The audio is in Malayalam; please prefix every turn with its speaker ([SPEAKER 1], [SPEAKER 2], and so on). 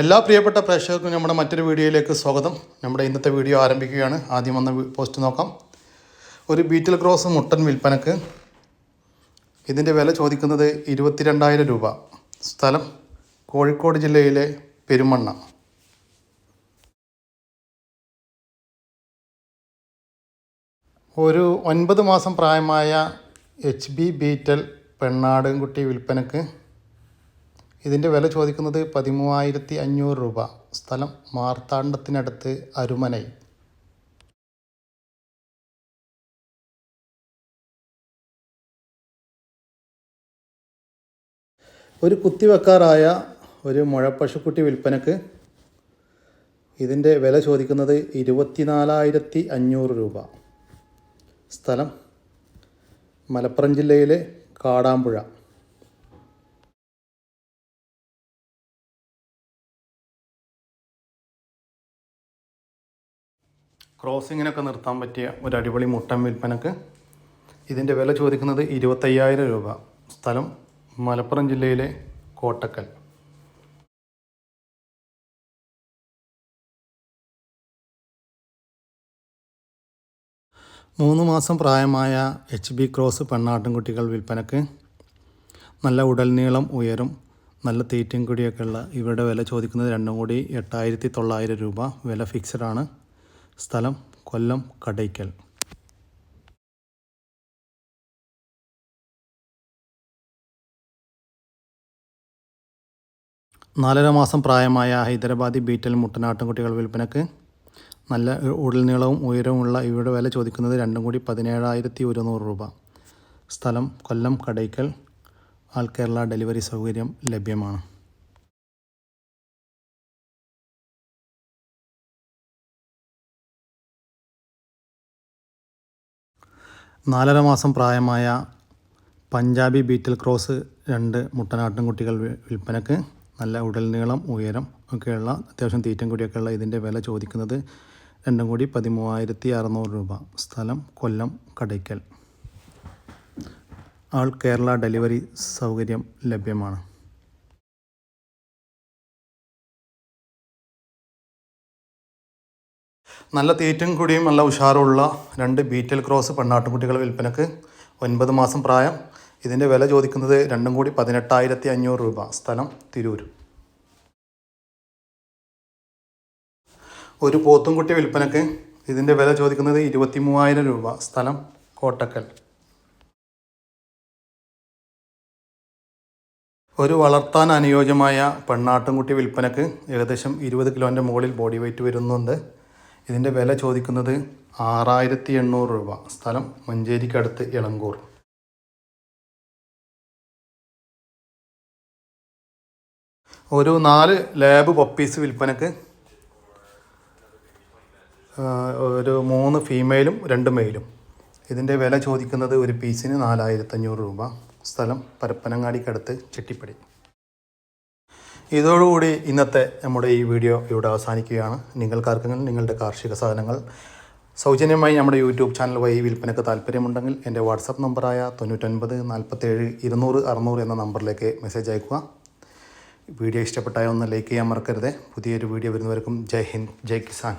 [SPEAKER 1] എല്ലാ പ്രിയപ്പെട്ട പ്രേക്ഷകർക്കും നമ്മുടെ മറ്റൊരു വീഡിയോയിലേക്ക് സ്വാഗതം. നമ്മുടെ ഇന്നത്തെ വീഡിയോ ആരംഭിക്കുകയാണ്. ആദ്യം വന്ന പോസ്റ്റ് നോക്കാം. ഒരു ബീറ്റിൽ ക്രോസ് മുട്ടൻ വിൽപ്പനക്ക് ഇതിന്റെ വില ചോദിക്കുന്നത് ഇരുപത്തിരണ്ടായിരം രൂപ. സ്ഥലം കോഴിക്കോട് ജില്ലയിലെ പെരുമണ്ണ. ഒരു ഒൻപത് മാസം പ്രായമായ എച്ച് ബി ബീറ്റൽ പെണ്ണാടുംകുട്ടി വിൽപ്പനക്ക് ഇതിന്റെ വില ചോദിക്കുന്നത് പതിമൂവായിരത്തി അഞ്ഞൂറ് രൂപ. സ്ഥലം മാർത്താണ്ഡത്തിനടുത്ത് അരുമനൈ. ഒരു കുത്തിവെക്കാറായ ഒരു മുഴപ്പശുക്കുട്ടി വിൽപ്പനക്ക് ഇതിന്റെ വില ചോദിക്കുന്നത് ഇരുപത്തിനാലായിരത്തി അഞ്ഞൂറ് രൂപ. സ്ഥലം മലപ്പുറം ജില്ലയിലെ കാടാമ്പുഴ. ക്രോസിങ്ങിനൊക്കെ നിർത്താൻ പറ്റിയ ഒരു അടിപൊളി മുട്ടൻ വിൽപ്പനക്ക് ഇതിന്റെ വില ചോദിക്കുന്നത് ഇരുപത്തയ്യായിരം രൂപ. സ്ഥലം മലപ്പുറം ജില്ലയിലെ കോട്ടക്കൽ. മൂന്ന് മാസം പ്രായമായ എച്ച് ബി ക്രോസ് പെണ്ണാട്ടിൻകുട്ടികൾ വിൽപ്പനക്ക് നല്ല ഉടൽ നീളം ഉയരും നല്ല തീറ്റയും കൂടിയൊക്കെ ഉള്ള ഇവരുടെ വില ചോദിക്കുന്നത് രണ്ടും കൂടി എട്ടായിരത്തി തൊള്ളായിരം രൂപ. വില ഫിക്സഡ് ആണ്. സ്ഥലം കൊല്ലം കടയ്ക്കൽ. നാലര മാസം പ്രായമായ ഹൈദരാബാദി ബീറ്റൽ മുട്ടനാട്ടിൻകുട്ടികൾ വിൽപ്പനക്ക് നല്ല ഉടൽ നീളവും ഉയരവുമുള്ള ഇവയുടെ വില ചോദിക്കുന്നത് രണ്ടും കൂടി പതിനേഴായിരത്തി ഒരുന്നൂറ് രൂപ. സ്ഥലം കൊല്ലം കടയ്ക്കൽ ആൾ കേരള ഡെലിവറി സൗകര്യം ലഭ്യമാണ്. നാലര മാസം പ്രായമായ പഞ്ചാബി ബീറ്റിൽ ക്രോസ് രണ്ട് മുട്ടനാട്ടും കുട്ടികൾ വിൽപ്പനക്ക് നല്ല ഉടൽ നീളം ഉയരം ഒക്കെയുള്ള അത്യാവശ്യം തീറ്റം കൂടിയൊക്കെയുള്ള ഇതിന്റെ വില ചോദിക്കുന്നത് രണ്ടും കൂടി പതിമൂവായിരത്തി അറുന്നൂറ് രൂപ. സ്ഥലം കൊല്ലം കടയ്ക്കൽ. ആൾ കേരള ഡെലിവറി സൗകര്യം ലഭ്യമാണ്. നല്ല തീറ്റും കൂടിയും നല്ല ഉഷാറുള്ള രണ്ട് ബീറ്റൽ ക്രോസ് പെണ്ണാട്ടുകുട്ടികൾ വിൽപ്പനക്ക് ഒൻപത് മാസം പ്രായം. ഇതിന്റെ വില ചോദിക്കുന്നത് രണ്ടും കൂടി പതിനെട്ടായിരത്തി അഞ്ഞൂറ് രൂപ. സ്ഥലം തിരൂർ. ഒരു പോത്തും കുട്ടി വിൽപ്പനക്ക് ഇതിന്റെ വില ചോദിക്കുന്നത് ഇരുപത്തി മൂവായിരം രൂപ. സ്ഥലം കോട്ടക്കൽ. ഒരു വളർത്താൻ അനുയോജ്യമായ പെണ്ണാട്ടുംകുട്ടി വിൽപ്പനക്ക് ഏകദേശം ഇരുപത് കിലോന്റെ മുകളിൽ ബോഡി വെയിറ്റ് വരുന്നുണ്ട്. ഇതിന്റെ വില ചോദിക്കുന്നത് ആറായിരത്തി എണ്ണൂറ് രൂപ. സ്ഥലം മഞ്ചേരിക്കടുത്ത് ഇളങ്കൂർ ഒരു നാല് ലാബ് പപ്പീസ് വിൽപ്പനക്ക് ഒരു മൂന്ന് ഫീമെയിലും രണ്ട് മെയിലും. ഇതിന്റെ വില ചോദിക്കുന്നത് ഒരു പീസിന് നാലായിരത്തഞ്ഞൂറ് രൂപ. സ്ഥലം പരപ്പനങ്ങാടിക്കടുത്ത് ചെട്ടിപ്പടി. ഇതോടുകൂടി ഇന്നത്തെ നമ്മുടെ ഈ വീഡിയോ ഇവിടെ അവസാനിക്കുകയാണ്. നിങ്ങൾക്കാർക്കെങ്കിലും നിങ്ങളുടെ കാർഷിക സാധനങ്ങൾ സൗജന്യമായി നമ്മുടെ യൂട്യൂബ് ചാനൽ വഴി വിൽപ്പനയ്ക്ക് താല്പര്യമുണ്ടെങ്കിൽ എന്റെ വാട്സപ്പ് നമ്പറായ തൊണ്ണൂറ്റൊൻപത് നാൽപ്പത്തേഴ് ഇരുന്നൂറ് അറുന്നൂറ് എന്ന നമ്പറിലേക്ക് മെസ്സേജ് അയക്കുക. വീഡിയോ ഇഷ്ടപ്പെട്ടായൊന്ന് ലൈക്ക് ചെയ്യാൻ മറക്കരുത്. പുതിയൊരു വീഡിയോ വരുന്നവർക്കും ജയ് ഹിന്ദ് ജയ് കിസാൻ.